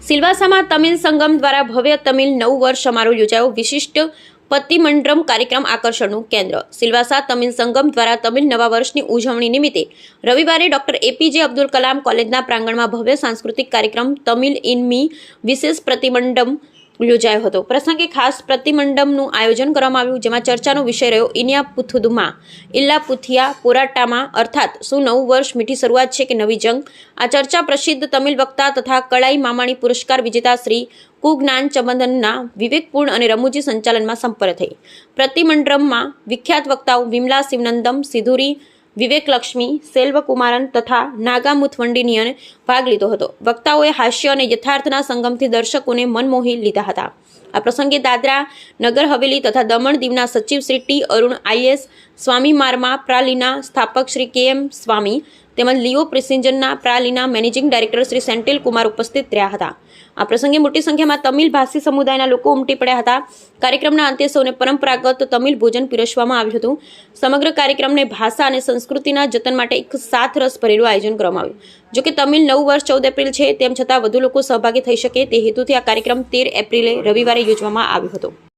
સિલવાસામાં તમિલ સંગમ દ્વારા ભવ્ય તમિલ નવ વર્ષ સમારોહ યોજાયો. વિશિષ્ટ પતિમંડ્રમ કાર્યક્રમ આકર્ષણનું કેન્દ્ર. સિલવાસા તમિલ સંગમ દ્વારા તમિલ નવા વર્ષની ઉજવણી નિમિત્તે રવિવારે ડોક્ટર એપીજે અબ્દુલ કલામ કોલેજના પ્રાંગણમાં ભવ્ય સાંસ્કૃતિક કાર્યક્રમ તમિલ ઇન મી વિશેષ પ્રતિમંડમ યોજાયો હતો. પ્રસંગે ખાસ પ્રતિમંડમનું આયોજન કરવામાં આવ્યું, જેમાં ચર્ચાનો વિષય રહ્યો ઇનિયા પુથુદુમાં ઇલ્લા પુથિયા પોરાટામાં, અર્થાત શું નવું વર્ષ મીઠી શરૂઆત છે કે નવી જંગ? આ ચર્ચા પ્રસિદ્ધ તમિલ વક્તા તથા કળાઈ મામાણી પુરસ્કાર વિજેતા શ્રી કુજ્ઞાન ચબંદનના વિવેકપૂર્ણ અને રમૂજી સંચાલનમાં સંપન્ન થઈ. પ્રતિમંડ્રમમાં વિખ્યાત વક્તાઓ વિમલા શિવનંદમ, સિધુરી વિવેકલક્ષ્મી સેલ્વકુમારન તથા નાગામુથવંડિનિયને ભાગ લીધો હતો. વક્તાઓએ હાસ્ય અને યથાર્થના સંગમથી દર્શકોને મનમોહી લીધા હતા. આ પ્રસંગે દાદરા, નગર હવેલી તથા દમણ દીવના સચિવ શ્રી ટી અરુણ આઈએસ સ્વામી મારમા પ્રાલીના સ્થાપક શ્રી કે એમ સ્વામી તેમજ લિયો પ્રિસિન્જનના પ્રાલીના મેનેજિંગ ડાયરેક્ટર શ્રી સેન્ટિલ કુમાર ઉપસ્થિત રહ્યા હતા. આ પ્રસંગે મોટી સંખ્યામાં તમિલ ભાષી સમુદાયના લોકો ઉમટી પડ્યા હતા. કાર્યક્રમના અંતે સૌને પરંપરાગત તમિલ ભોજન પીરસવામાં આવ્યું હતું. સમગ્ર કાર્યક્રમને ભાષા અને સંસ્કૃતિના જતન માટે એક સાથ રસ ભરેલું આયોજન કરવામાં આવ્યું. જોકે તમિલ નવ વર્ષ ચૌદ એપ્રિલ છે, તેમ છતાં વધુ લોકો સહભાગી થઈ શકે તે હેતુથી આ કાર્યક્રમ તેર એપ્રિલે રવિવારે યોજવામાં આવ્યો હતો.